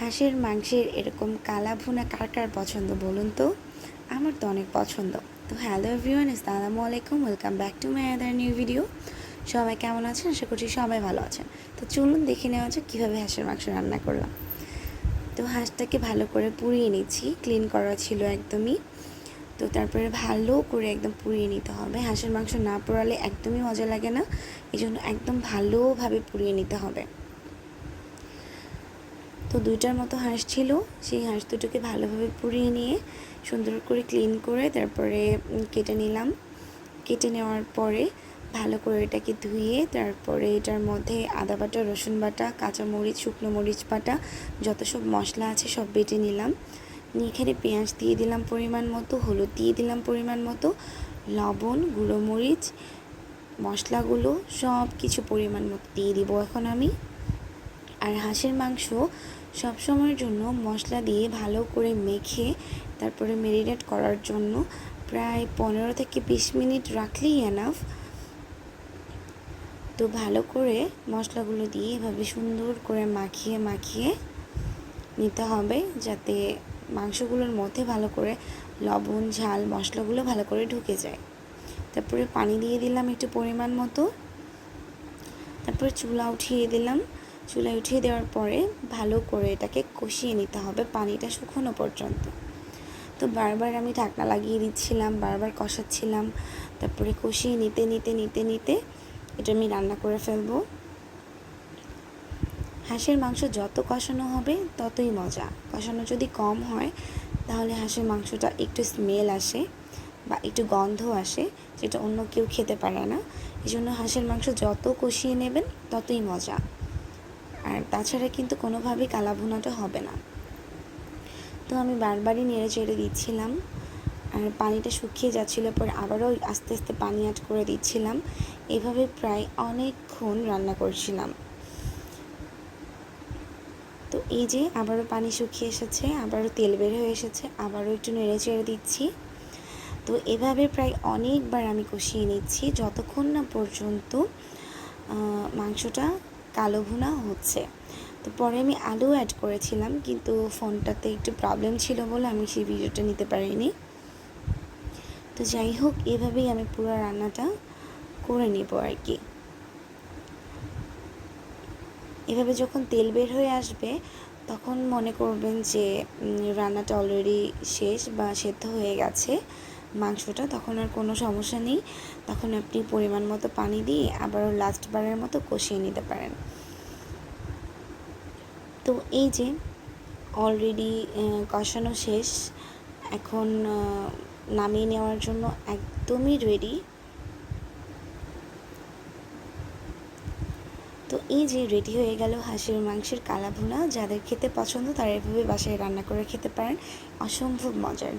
হাঁসের, মাংসের এরকম কালা ভুনা কার কার পছন্দ বলুন তো? আমার তো অনেক পছন্দ। তো হ্যালো এভরিওয়ান, আসসালামু আলাইকুম, welcome back to my other new video. সবাই কেমন আছেন? আশা করছি সবাই ভালো আছেন। তো চলুন দেখে নেওয়া যাক কীভাবে হাঁসের, মাংস রান্না করলাম। তো হাঁসটাকে ভালো করে পুড়িয়ে নিচ্ছি। ক্লিন করা ছিল একদমই। তো তারপরে ভালো করে একদম পুড়িয়ে নিতে হবে। হাঁসের, মাংস না পোড়ালে একদমই মজা লাগে না। এই জন্য একদম ভালোভাবে পুড়িয়ে নিতে হবে। তো দুইটার মতো হাঁস ছিল। সেই হাঁস দুটোকে ভালোভাবে পুড়িয়ে নিয়ে সুন্দর করে ক্লিন করে তারপরে কেটে নিলাম। কেটে নেওয়ার পরে ভালো করে এটাকে ধুয়ে তারপরে এটার মধ্যে আদা বাটা, রসুন বাটা, কাঁচামরিচ, শুকনো মরিচ বাটা, যত সব মশলা আছে সব বেটে নিলাম। নিয়ে এখানে পেঁয়াজ দিয়ে দিলাম পরিমাণ মতো, হলুদ দিয়ে দিলাম পরিমাণ মতো, লবণ, গুঁড়ো মরিচ, মশলাগুলো সব কিছু পরিমাণ মতো দিয়ে দিব এখন আমি। আর হাঁসের মাংস সব সময়ের জন্য মশলা দিয়ে ভালো করে মেখে তারপরে মেরিনেট করার জন্য প্রায় পনেরো থেকে বিশ মিনিট রাখলেই এনাফ তো ভালো করে মশলাগুলো দিয়ে এভাবে সুন্দর করে মাখিয়ে মাখিয়ে নিতে হবে যাতে মাংসগুলোর মধ্যে ভালো করে লবণ, ঝাল, মশলাগুলো ভালো করে ঢুকে যায়। তারপরে পানি দিয়ে দিলাম একটু পরিমাণ মতো। তারপরে চুলা উঠিয়ে দিলাম। চুলায় উঠিয়ে দেওয়ার পরে ভালো করে এটাকে কষিয়ে নিতে হবে পানিটা শুকনো পর্যন্ত। তো বারবার আমি ঢাকনা লাগিয়ে দিচ্ছিলাম, বারবার কষাচ্ছিলাম। তারপরে কষিয়ে নিতে নিতে নিতে নিতে এটা আমি রান্না করে ফেলব। হাঁসের মাংস যত কষানো হবে ততই মজা। কষানো যদি কম হয় তাহলে হাঁসের মাংসটা একটু স্মেল আসে বা একটু গন্ধ আসে যেটা অন্য কেউ খেতে পারে না। এই জন্য হাঁসের মাংস যত কষিয়ে নেবেন ততই মজা। আর তাছাড়া কিন্তু কোনোভাবেই কালা ভুনাটা হবে না। তো আমি বারবারই নেড়ে চেড়ে দিচ্ছিলাম আর পানিটা শুকিয়ে যাচ্ছিল পরে আবারও আস্তে আস্তে পানি অ্যাড করে দিচ্ছিলাম। এভাবে প্রায় অনেকক্ষণ রান্না করছিলাম। তো এই যে আবারও পানি শুকিয়ে এসেছে, আবারও তেল বের হয়ে এসেছে, আবারও একটু নেড়ে চেড়ে দিচ্ছি। তো এভাবে প্রায় অনেকবার আমি কষিয়ে নিচ্ছি, যতক্ষণ না পর্যন্ত মাংসটা কালো ভুনা হচ্ছে। তো পরে আমি আলু অ্যাড করেছিলাম, কিন্তু ফোনটাতে একটু প্রবলেম ছিল বলে আমি সেই ভিডিওটা নিতে পারিনি। তো যাই হোক, এভাবেই আমি পুরো রান্নাটা করে নেব আর কি। এভাবে যখন তেল বের হয়ে আসবে, তখন মনে করবেন যে রান্নাটা অলরেডি শেষ বা সেদ্ধ হয়ে গেছে। মাংসটা, তখন আর কোনো সমস্যা নেই। তখন আপনি পরিমাণ মতো পানি দিয়ে আবারও লাস্টবারের মতো কষিয়ে নিতে পারেন। তো এই যে অলরেডি কষানো শেষ। এখন নামিয়ে নেওয়ার জন্য একদমই রেডি তো এই যে রেডি হয়ে গেল হাঁসের মাংসের কালা ভুনা যাদের খেতে পছন্দ, তারা এভাবে বাসায় রান্না করে খেতে পারেন। অসম্ভব মজার।